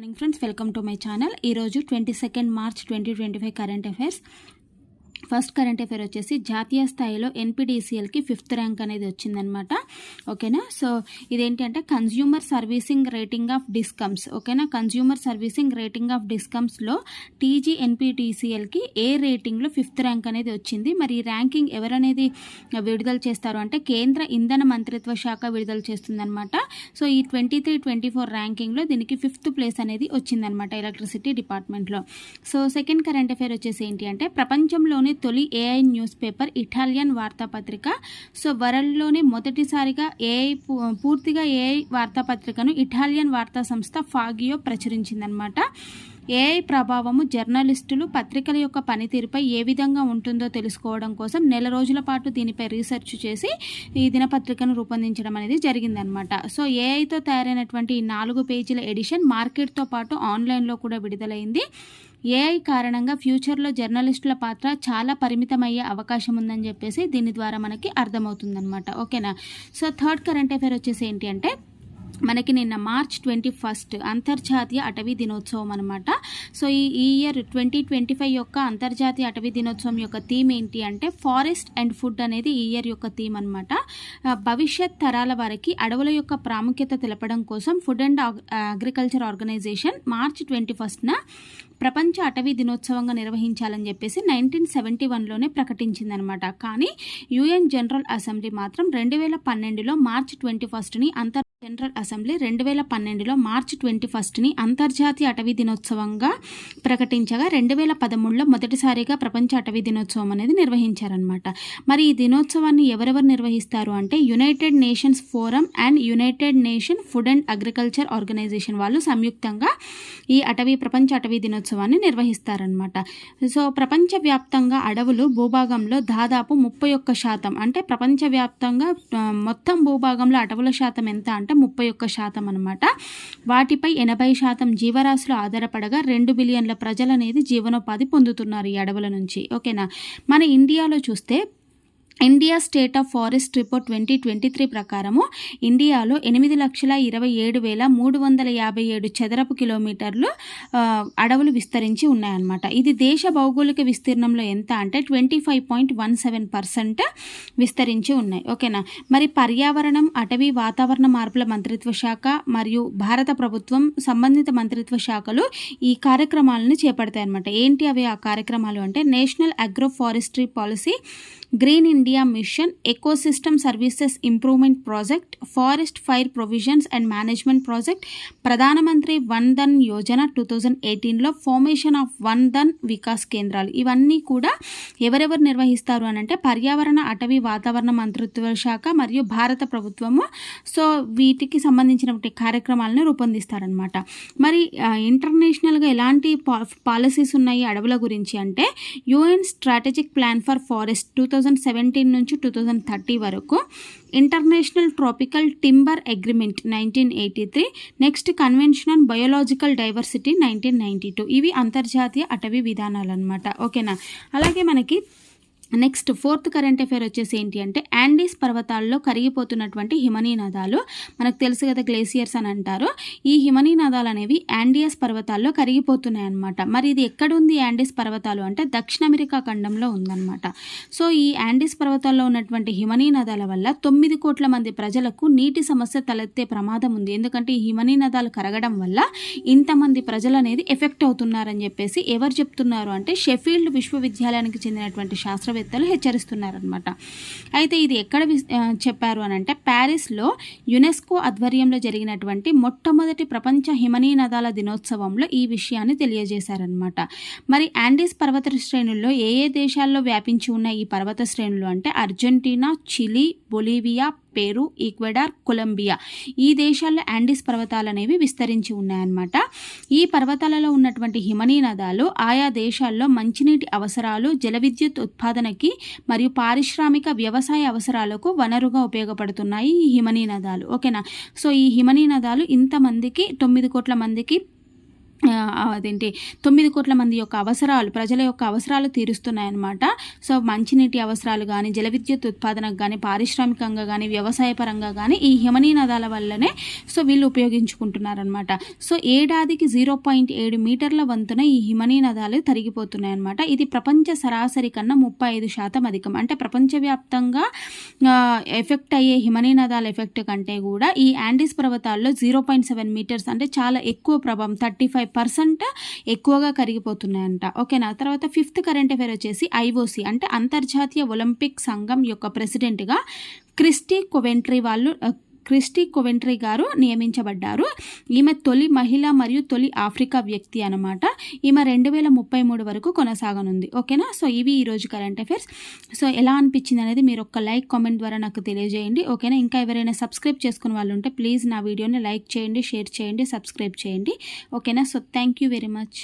Morning friends welcome to my channel ఈరోజు twenty second March twenty twenty five current affairs first current affair వచ్చేసి జాతీయ స్థాయిలో ఎన్పిడిసిఎల్కి fifth rank అనేది వచ్చిందనమాట ఓకేనా? సో ఇదేంటి అంటే consumer servicing rating of discoms ఓకేనా కన్జ్యూమర్ సర్వీసింగ్ రేటింగ్ ఆఫ్ డిస్కమ్స్లో టీజీ ఎన్పిటిసిఎల్కి ఏ రేటింగ్లో ఫిఫ్త్ ర్యాంక్ అనేది వచ్చింది? మరి ఈ ర్యాంకింగ్ ఎవరనేది విడుదల చేస్తారు అంటే కేంద్ర ఇంధన మంత్రిత్వ శాఖ విడుదల చేస్తుందనమాట సో ఈ ట్వంటీ త్రీ ట్వంటీ ఫోర్ ర్యాంకింగ్లో దీనికి ఫిఫ్త్ ప్లేస్ అనేది వచ్చిందనమాట ఎలక్ట్రిసిటీ డిపార్ట్మెంట్లో సో సెకండ్ కరెంట్ అఫైర్ వచ్చేసి ఏంటి అంటే ప్రపంచంలోని తొలి ఏఐ న్యూస్ పేపర్ ఇటాలియన్ వార్తాపత్రిక. సో వరల్డ్లోనే మొదటిసారిగా ఏఐ పూ- పూర్తిగా ఏఐ వార్తాపత్రికను ఇటాలియన్ వార్తా సంస్థ ఫాగియో ప్రచురించిందనమాట ఏఐ ప్రభావము జర్నలిస్టులు పత్రికల యొక్క పనితీరుపై ఏ విధంగా ఉంటుందో తెలుసుకోవడం కోసం నెల రోజుల పాటు దీనిపై రీసెర్చ్ చేసి ఈ దినపత్రికను రూపొందించడం అనేది జరిగిందనమాట సో ఏఐతో తయారైనటువంటి ఈ నాలుగు పేజీల ఎడిషన్ మార్కెట్తో పాటు ఆన్లైన్లో కూడా విడుదలైంది. ఏఐ కారణంగా ఫ్యూచర్లో జర్నలిస్టుల పాత్ర చాలా పరిమితమయ్యే అవకాశం ఉందని చెప్పేసి దీని ద్వారా మనకి అర్థమవుతుందనమాట ఓకేనా? సో థర్డ్ కరెంట్ అఫైర్ వచ్చేసి ఏంటి అంటే మనకి నిన్న మార్చ్ ట్వంటీ ఫస్ట్ అంతర్జాతీయ అటవీ దినోత్సవం అనమాట సో ఈ ఈ ఇయర్ ట్వంటీ ట్వంటీ ఫైవ్ యొక్క అంతర్జాతీయ అటవీ దినోత్సవం యొక్క థీమ్ ఏంటి అంటే ఫారెస్ట్ అండ్ ఫుడ్ అనేది ఈ ఇయర్ యొక్క థీమ్ అనమాట భవిష్యత్ తరాల వారికి అడవుల యొక్క ప్రాముఖ్యత తెలపడం కోసం food and agriculture organisation March twenty ఫస్ట్న ప్రపంచ అటవీ దినోత్సవంగా నిర్వహించాలని చెప్పేసి నైన్టీన్ సెవెంటీ వన్లోనే ప్రకటించిందనమాట కానీ యుఎన్ జనరల్ అసెంబ్లీ మాత్రం రెండు వేల పన్నెండులో మార్చ్ ట్వంటీ ఫస్ట్ని అంతర్ జనరల్ అసెంబ్లీ రెండు వేల పన్నెండులో మార్చి ట్వంటీ ఫస్ట్ని అంతర్జాతీయ అటవీ దినోత్సవంగా ప్రకటించగా రెండు వేల పదమూడులో మొదటిసారిగా ప్రపంచ అటవీ దినోత్సవం అనేది నిర్వహించారనమాట మరి ఈ దినోత్సవాన్ని ఎవరెవరు నిర్వహిస్తారు అంటే United Nations forum and United Nation food and agriculture organisation వాళ్ళు సంయుక్తంగా ఈ అటవీ ప్రపంచ అటవీ దినోత్సవాన్ని నిర్వహిస్తారనమాట సో ప్రపంచవ్యాప్తంగా అడవులు భూభాగంలో దాదాపు ముప్పై ఒక్క శాతం అంటే ప్రపంచవ్యాప్తంగా మొత్తం భూభాగంలో అటవుల శాతం ఎంత అంటే ముప్పై ఒక్క శాతం అనమాట. వాటిపై ఎనభై శాతం జీవరాశులు ఆధారపడగా రెండు బిలియన్ల ప్రజలు అనేది జీవనోపాధి పొందుతున్నారు ఈ అడవుల నుంచి. ఓకేనా? మన ఇండియాలో చూస్తే India state of forest report twenty twenty three ప్రకారము ఇండియాలో ఎనిమిది లక్షల ఇరవై ఏడు వేల మూడు వందల యాభై ఏడు చదరపు కిలోమీటర్లు అడవులు విస్తరించి ఉన్నాయన్నమాట. ఇది దేశ భౌగోళిక విస్తీర్ణంలో ఎంత అంటే twenty five point one seven percent విస్తరించి ఉన్నాయి. ఓకేనా? మరి పర్యావరణం అటవీ వాతావరణ మార్పుల మంత్రిత్వ శాఖ మరియు భారత ప్రభుత్వం సంబంధిత మంత్రిత్వ శాఖలు ఈ కార్యక్రమాలను చేపడతాయి అనమాట ఏంటి అవి ఆ కార్యక్రమాలు అంటే national agro forestry policy green India mission ecosystem services improvement project forest fire provisions and management project Pradhan Mantri Van Dhan Yojana two thousand ఎయిటీన్లో ఫార్మేషన్ ఆఫ్ వన్ ధన్ వికాస్ కేంద్రాలు ఇవన్నీ కూడా ఎవరెవరు నిర్వహిస్తారు అని అంటే పర్యావరణ అటవీ వాతావరణ మంత్రిత్వ శాఖ మరియు భారత ప్రభుత్వము. సో వీటికి సంబంధించినటువంటి కార్యక్రమాలను రూపొందిస్తారనమాట మరి ఇంటర్నేషనల్గా ఎలాంటి పాలసీస్ ఉన్నాయి అడవుల గురించి అంటే UN strategic plan for forest two thousand seventeen నుంచి టూ థౌజండ్ థర్టీ వరకు international tropical timber agreement nineteen eighty three next convention on biological diversity nineteen ninety two ఇవి అంతర్జాతీయ అటవీ విధానాలు అనమాట ఓకేనా? అలాగే మనకి నెక్స్ట్ ఫోర్త్ కరెంట్ అఫైర్ వచ్చేసి ఏంటి అంటే యాండీస్ పర్వతాల్లో కరిగిపోతున్నటువంటి హిమనీనాదాలు మనకు తెలుసు కదా గ్లేసియర్స్ అని అంటారు. ఈ హిమనీనాదాలు అనేవి యాండియస్ పర్వతాల్లో కరిగిపోతున్నాయి అనమాట మరి ఇది ఎక్కడుంది యాండీస్ పర్వతాలు అంటే దక్షిణ అమెరికా ఖండంలో ఉందన్నమాట. సో ఈ యాండీస్ పర్వతాల్లో ఉన్నటువంటి హిమనీనాదాల వల్ల తొమ్మిది కోట్ల మంది ప్రజలకు నీటి సమస్య తలెత్తే ప్రమాదం ఉంది. ఎందుకంటే ఈ హిమనీనాదాలు కరగడం వల్ల ఇంతమంది ప్రజలు అనేది ఎఫెక్ట్ అవుతున్నారని చెప్పేసి ఎవరు చెప్తున్నారు అంటే షెఫీల్డ్ విశ్వవిద్యాలయానికి చెందినటువంటి శాస్త్రవేత్త శాస్త్రవేత్తలు హెచ్చరిస్తున్నారనమాట అయితే ఇది ఎక్కడ చెప్పారు అని అంటే ప్యారిస్లో యునెస్కో ఆధ్వర్యంలో జరిగినటువంటి మొట్టమొదటి ప్రపంచ హిమనీ నదాల దినోత్సవంలో ఈ విషయాన్ని తెలియజేశారనమాట మరి యాండీస్ పర్వత శ్రేణుల్లో ఏ ఏ దేశాల్లో వ్యాపించి ఉన్న ఈ పర్వత శ్రేణులు అంటే Argentina Chile Bolivia Peru Ecuador Colombia. ఈ దేశాల్లో యాండీస్ పర్వతాలు అనేవి విస్తరించి ఉన్నాయన్నమాట. ఈ పర్వతాలలో ఉన్నటువంటి హిమనీ నదాలు ఆయా దేశాల్లో మంచినీటి అవసరాలు జల విద్యుత్ ఉత్పాదనకి మరియు పారిశ్రామిక వ్యవసాయ అవసరాలకు వనరుగా ఉపయోగపడుతున్నాయి ఈ హిమనీ నదాలు. ఓకేనా? సో ఈ హిమనీ నదాలు ఇంతమందికి తొమ్మిది కోట్ల మందికి అదేంటి తొమ్మిది కోట్ల మంది యొక్క అవసరాలు ప్రజల యొక్క అవసరాలు తీరుస్తున్నాయన్నమాట. సో మంచినీటి అవసరాలు కానీ జల విద్యుత్ ఉత్పాదనకు కానీ పారిశ్రామికంగా కానీ వ్యవసాయ పరంగా కానీ ఈ హిమనీ నదాల వల్లనే సో వీళ్ళు ఉపయోగించుకుంటున్నారనమాట సో ఏడాదికి జీరో పాయింట్ ఏడు మీటర్ల వంతున ఈ హిమనీ నదాలు తరిగిపోతున్నాయి అనమాట ఇది ప్రపంచ సరాసరి కన్నా ముప్పై ఐదు శాతం అధికం. అంటే ప్రపంచవ్యాప్తంగా ఎఫెక్ట్ అయ్యే హిమనీ నదాల ఎఫెక్ట్ కంటే కూడా ఈ యాండీస్ పర్వతాల్లో జీరో పాయింట్ సెవెన్ మీటర్స్ అంటే చాలా ఎక్కువ ప్రభావం థర్టీ ఫైవ్ పర్సెంట్ ఎక్కువగా కరిగిపోతున్నాయంట. ఓకేనా? తర్వాత ఫిఫ్త్ కరెంట్ అఫేర్ వచ్చేసి ఐఓసి అంటే అంతర్జాతీయ ఒలింపిక్ సంఘం యొక్క ప్రెసిడెంట్గా క్రిస్టీ కొవెంట్రీ వాళ్ళు క్రిస్టీ కొవెంట్రీ గారు నియమించబడ్డారు. ఈమె తొలి మహిళ మరియు తొలి ఆఫ్రికా వ్యక్తి అనమాట ఈమె రెండు వేల ముప్పై మూడు వరకు కొనసాగనుంది. ఓకేనా? సో ఇవి ఈరోజు కరెంట్ అఫైర్స్ సో ఎలా అనిపించింది అనేది మీరు ఒక లైక్ కామెంట్ ద్వారా నాకు తెలియజేయండి. ఓకేనా? ఇంకా ఎవరైనా సబ్స్క్రైబ్ చేసుకున్న వాళ్ళు ఉంటే ప్లీజ్ నా వీడియోని లైక్ చేయండి షేర్ చేయండి సబ్స్క్రైబ్ చేయండి. ఓకేనా? So thank you very much